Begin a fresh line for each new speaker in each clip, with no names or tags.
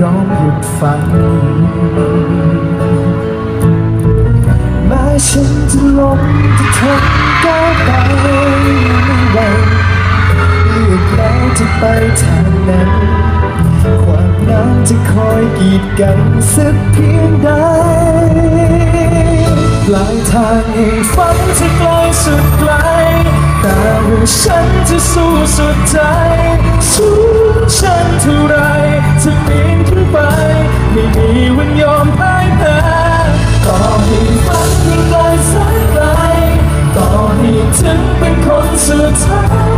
ยอมหยุดฝันแม้ฉันจะล้มจะทนก้าวไปไม่หวเลือกแล้วจะไปทางนั้นความน้ำจะคอยกีดกันสักเพียงใดปลายทางแห่งฝันจะไกลสุดไกลแต่ว่าฉันจะสู้สุดใจสู้ ฉันเท่าไรจะปีนขึ้นไป ไม่มีวันยอมพ่ายแพ้ต่อให้ฝันยังไกลแสนไกลต่อให้ถึงเป็นคนสุดท้าย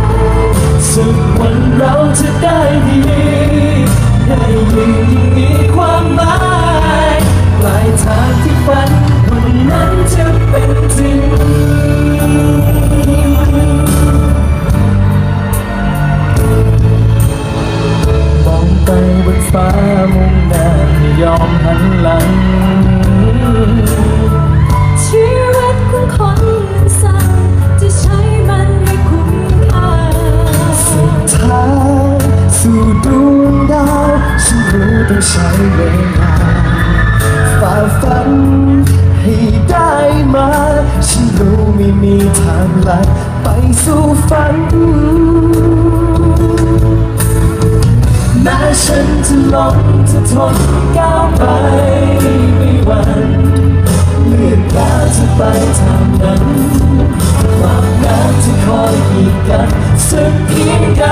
สุดวันเราจะได้ดีได้ยืนยังมีความหมายปลายทางที่ฝันวันนั้นจะ ฟ้ามุ่งหน้าไม่ยอมหันหลัง
ชีวิตของคนสั้นจะใช้มันให้คุ้มค่า
สุดท้ายสู่ดวงดาวฉันรู้ต้องใช้เวลาฝ่าฟันให้ได้มาฉันรู้ไม่มีทางลัดไปสู่ฝัน แม้ฉันจะล้มจะทนก้าวไปไม่หวั่นเลือกแล้วจะไปทางนั้นความน้ำจะคอยกีดกันสักเพียงใด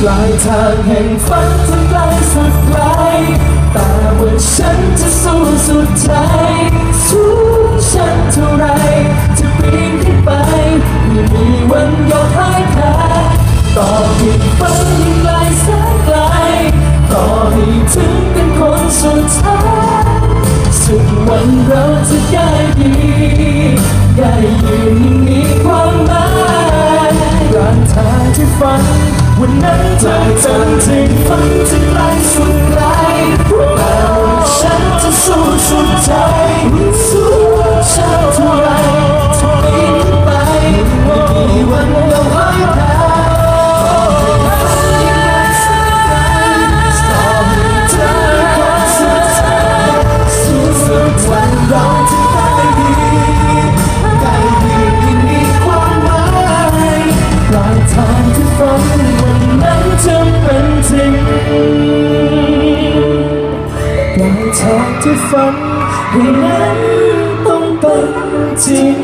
ปลายทางแห่งฝันจะไกลสักไกลแต่ว่าฉันจะสู้สุดใจสู้ฉันเท่าไรันเราจะได้ดีได้ยืนยังมีความหมายการทางที่ฝัน วันนั้นเป็นจริงฝันจะไกลสุดไกลแต่ว่าฉันจะสู้สุดใจสู้ ทางที่ฝันวันนั้นต้องเป็นจริง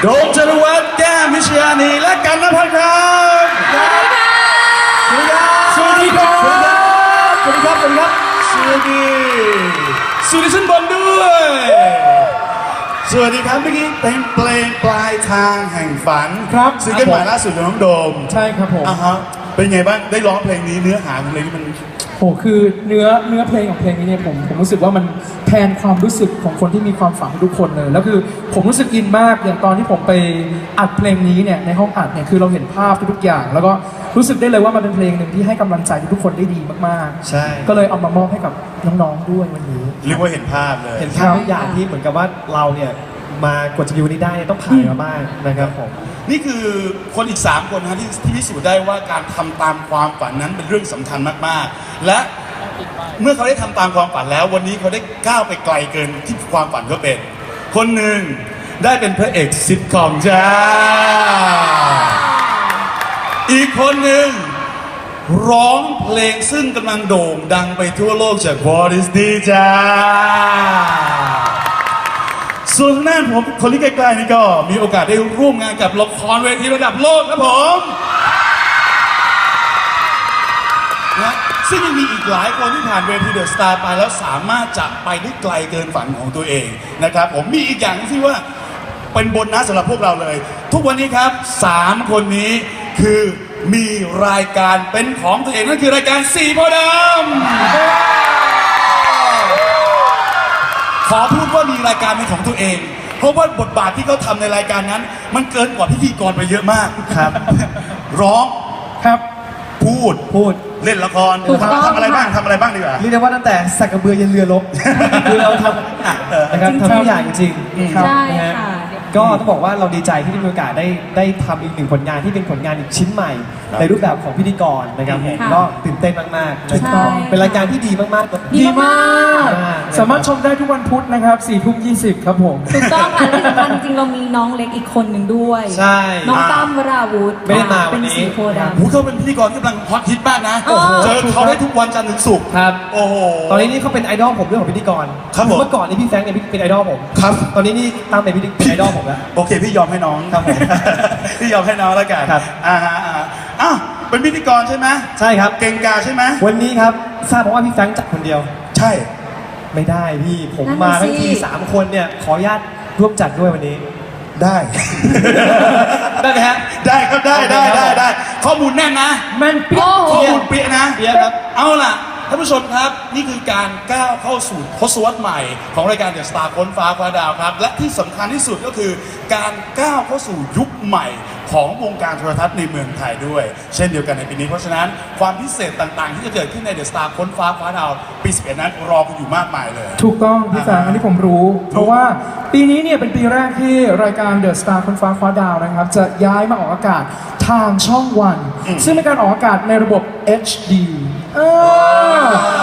โดมจรวัตแก้มพิชยานีและกันนภัทรครับสวัสดีครับ
สวัสดีครับ สวัสดีครับ สวัสดี
สวัสดีสวัสดีชั้นบนด้วย สวัสดีครับเมื่อกี้เป็นเพลงปลายทางแห่งฝัน
ครับ
ซิงเกิลใหม่ล่าสุดของน้องโดม
ใช่ครับผม
อะฮะเป็นไงบ้างได้ร้องเพลงนี้เนื้อหาของเพลงนี้มัน
โหคือเนื้อเนื้อเพลงของเพลงนี้เนี่ยผมผมรู้สึกว่ามันแทนความรู้สึกของคนที่มีความฝันทุกคนเลยแล้วคือผมรู้สึกอินมากอย่างตอนที่ผมไปอัดเพลงนี้เนี่ยในห้องอัดเนี่ยคือเราเห็นภาพทุกๆอย่าง แล้วก็รู้สึกได้เลยว่ามันเป็นเพลงหนึ่งที่ให้กำลังใจทุกคนได้ดีมากๆ
ใช่
ก็เลยเอามามอบให้กับน้องๆด้วยวันนี้
เรียกว่าเห็นภาพเลย
เห็นภาพทุกอย่างที่เหมือนกับว่าเราเนี่ย มากดจะมีวันนี้ได้ต้องผ่านมาบ้างนะครับผม
นี่คือคนอีก 3 คนนะฮะที่ที่พิสูจน์ได้ว่าการทำตามความฝันนั้นเป็นเรื่องสำคัญมากๆ และเมื่อเขาได้ทำตามความฝันแล้ว วันนี้เขาได้ก้าวไปไกลเกินที่ความฝันเขาเป็น คนหนึ่งได้เป็นพระเอกซิทคอมจ้า อีกคนหนึ่งร้องเพลงซึ่งกำลังโด่งดังไปทั่วโลกจากวอร์ดิสนีย์จ้า ส่วนทางด้านผมคนที่ใกล้ๆนี่ก็มีโอกาสได้ร่วมงานกับละครเวทีระดับโลกครับผมนะซึ่งยังมีอีกหลายคนที่ผ่านเวทีเดอะสตาร์ไปแล้วสามารถจะไปได้ไกลเกินฝันของตัวเองนะครับ ผมมีอีกอย่างที่ว่าเป็นบนนัสสำหรับพวกเราเลย ทุกวันนี้ครับสามคนนี้คือมีรายการเป็นของตัวเองนั่นคือรายการสี่โพธิ์ดำขอพูดว่ามีรายการเป็นของตัวเอง เพราะว่าบทบาทที่เขาทำในรายการนั้น มันเกินกว่าพิธีกรไปเยอะมากครับ ร้อง
ครับ
พูด
พูด
เล่นละคร
ถูกต้อง
ทำอะไรบ้าง
ค่ะ
ทำอะไรบ้างดีกว่า
เรียกได้ว่าตั้งแต่สักกระเบือยันเรือรบ คือเราทำนะครับทำทุกอย่างจริงๆ
ใช่
นะฮะ
ค่ะ
ก็ต้องบอกว่าเราดีใจที่ได้มีโอกาสได้ได้ทำอีกหนึ่งผลงานที่เป็นผลงานอีกชิ้นใหม่
ครับ
ในรูปแบบของพิธีกรนะครับผม
ค่ะ
ก็ตื่นเต้นมากๆ
ใช่
นะครับเป็นรายการที่ดีมากๆ
ดีมาก
สามารถชมได้ทุกวันพุธนะครับ4ี่ทุ่มยีครับผม
ถูกต้องค่ะและที่สำคัญจริงๆเรามีน้องเล็กอีกคนหนึ่งด้วย
ใช่
น้องตั้มวราวุธ
ไม่ได้มาวั
เป็นน
นี้
สีโพธิ์ดำ
หูเขาเป็นพิธีกรที่กำลังฮอตฮิตมากนะ
โอ้โห
เจอเขาได้ทุกวันจันทร์ถึงศุกร์
ครับ
โอ้โห
ตอนนี้นี่เขาเป็นไอดอลผมเรื่องของพิธีกร
ครับผม
เมื่อก่อนนี่พี่แฟรงค์เนี่ยเป็นไอดอลผม
ครับ
ตอนนี้นี่ตั้มเป็นพิธีเป็นไอดอลผมแล้ว
โอเค พี่ยอมให้น้อง
ครับผม
พี่ยอมให้น้องแล้วกัน
ครับ
อ่าฮะอ่าอ้าวเป็นพิธีกรใช่ไหม
ใช่ครับ
เก่งกาจใช่ไหม
วันนี้ครับทราบมาว่าพี่แฟรงค์จัดคนเดียว
ใช่
ไม่ได้พี่ผม
นั่น
มา
น่ะ
ทั้งที
สิ
สามคนเนี่ยขออนุญาตร่วมจัดด้วยวันนี้
ได้
ได้ไหมฮะ
ได้ครับได้ได้ได้ได้ข้อมูลแน่นนะ
แม่นเปี้ย
โอ้โห
ข้อมูลเปี้ยนะ
เปี้ยครับ
เอาล่ะ ท่านผู้ชมครับ นี่คือการก้าวเข้าสู่ทศวรรษใหม่ ของรายการเดอะสตาร์ค้นฟ้าคว้าดาวครับ และที่สำคัญที่สุดก็คือ การก้าวเข้าสู่ยุคใหม่ ของวงการโทรทัศน์ในเมืองไทยด้วย เช่นเดียวกันในปีนี้เพราะฉะนั้นความพิเศษต่างๆ ที่จะเกิดขึ้นในเดอะสตาร์ค้นฟ้าคว้าดาวปี11นั้นรอคุณอยู่มากมายเลย
ถูกต้องพี่แฟงอันนี้ผมรู้ เพราะว่าปีนี้เนี่ยเป็นปีแรกที่รายการ The Star คนฟ้าคว้าดาวนะครับจะย้ายมาออกอากาศทางช่องวัน ซึ่งเป็นการออกอากาศในระบบ HD เออ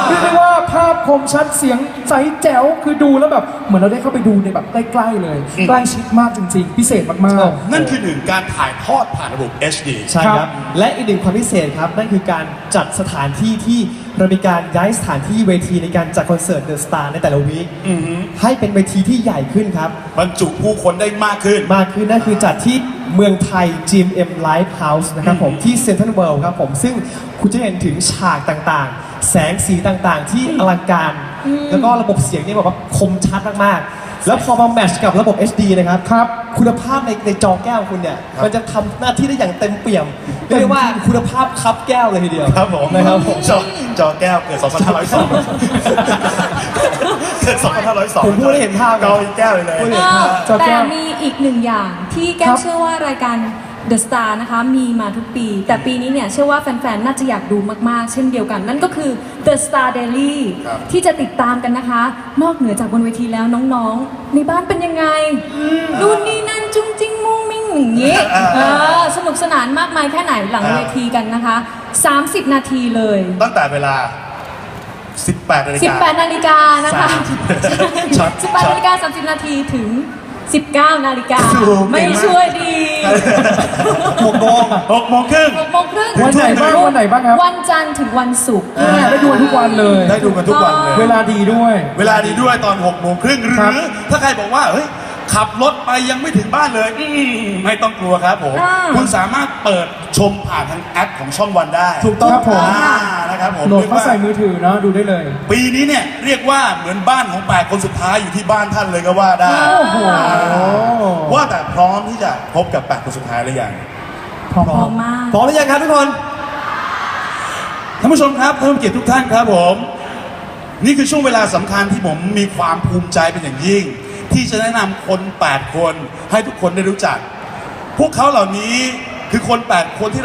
เรียกได้ว่าภาพคมชัดเสียงใสแจ๋วคือดูแล้วแบบเหมือนเราได้เข้าไปดูในแบบใกล้ๆเลยใกล้ชิดมากจริง ๆ พิเศษมากๆ
นั่นคือหนึ่งการถ่ายทอดผ่านระบบ HD
ใช่ค
ครั
รับ
บ
และอีกหนึ่งความพิเศษครับ นั่นคือการจัดสถานที่ที่ เรามีการย้ายสถานที่เวทีในการจัดคอนเสิร์ตเดอะสตาร์ในแต่ละวีคให้เป็นเวทีที่ใหญ่ขึ้นครับ
บรรจุผู้คนได้มากขึ้น
มากขึ้นนั่นคือจัดที่เมืองไทย GMM Live House นะครับผมที่เซ็นทรัลเวิลด์ครับผม ซึ่งคุณจะเห็นถึงฉากต่างๆ แสงสีต่างๆ ที่อลังการ แล้วก็ระบบเสียงนี่แบบว่าคมชัดมากๆ แล้วพอมาแมทช์กับระบบ HD นะครับครับคุณภาพในในจอแก้วคุณเนี่ย มันจะทำหน้าที่ได้อย่างเต็มเปี่ยม เรียกได้ว่าคุณภาพคับแก้วเลยทีเดียว
ครับผม
นะครับผม
จอจอแก้วเกิด 2502 เกิด 2502
ผมพูดให้เห็นภาพ
เกาอีกแก้วเลยเลย
พูด
เอ
ให้
อ
จอแก้
แต่
ว
มีอีกหนึ่งอย่างที่แก้
ครั
ว
บ
เชื่อว่ารายการ The Star นะคะมีมาทุกปี แต่ปีนี้เนี่ยเชื่อว่าแฟนๆ น่าจะอยากดูมากๆ เช่นเดียวกัน นั่นก็คือ The Star Daily
ครับ
ที่จะติดตามกันนะคะ นอกเหนือจากบนเวทีแล้วน้องๆ ในบ้านเป็นยังไงนู่นนี่นั่นจุ้งจิ้งมุ้งมิ้งอย่างนี้เออสนุกสนานมากมายแค่ไหนหลังเวทีกันนะคะ 30 นาทีเลย
ตั้งแต่เวลา 18นาฬิกา
18 นาฬิกานะคะ
ช็อตช็อต
18 นาฬิกา 30 นาทีถึง 19 นาฬิกา
โอ้โหเก่งมาก
ไม่ช่วยดี
หกโมง
6โมงครึ่ง
6โมงครึ่ง
วันไหนบ้างวันไหนบ้างครับ
วันจันทร์ถึงวันศุกร์
อ่าได้ดูกันทุกวันเลย
ได้ดูกันทุกวันเลย
เวลาดีด้วย
เวลาดีด้วยตอน6โมงครึ่งหรื
ครับ
อถ้าใครบอกว่าเฮ้ยขับรถไปยังไม่ถึงบ้านเลยอืมไม่ต้องกลัวครับผม คุณสามารถเปิดชมผ่านทางแอปของช่องวันได้
ถูกต้องครับผม
อ่านะ ครับผม
โหลด
เรียก
เข้า
ว่า
ใส่มือถือเนาะดูได้เลย
ปีนี้เนี่ยเรียกว่าเหมือนบ้านของแปดคนสุดท้ายอยู่ที่บ้านท่านเลยก็ว่าได้
โอ้โห
ว่าแต่พร้อมที่จะพบกับแปดคนสุดท้ายหรือยัง
พร้อม
พร้อมมาก
พร้อมหรือยังครับทุกคน
ท่านผู้ชมครับท่านผู้เกียรติทุกท่านครับผม นี่คือช่วงเวลาสำคัญที่ผมมีความภูมิใจเป็นอย่างยิ่ง ที่จะแนะนำคน 8 คนให้ทุกคนได้รู้จัก พวกเขาเหล่านี้คือคน 8 คนที่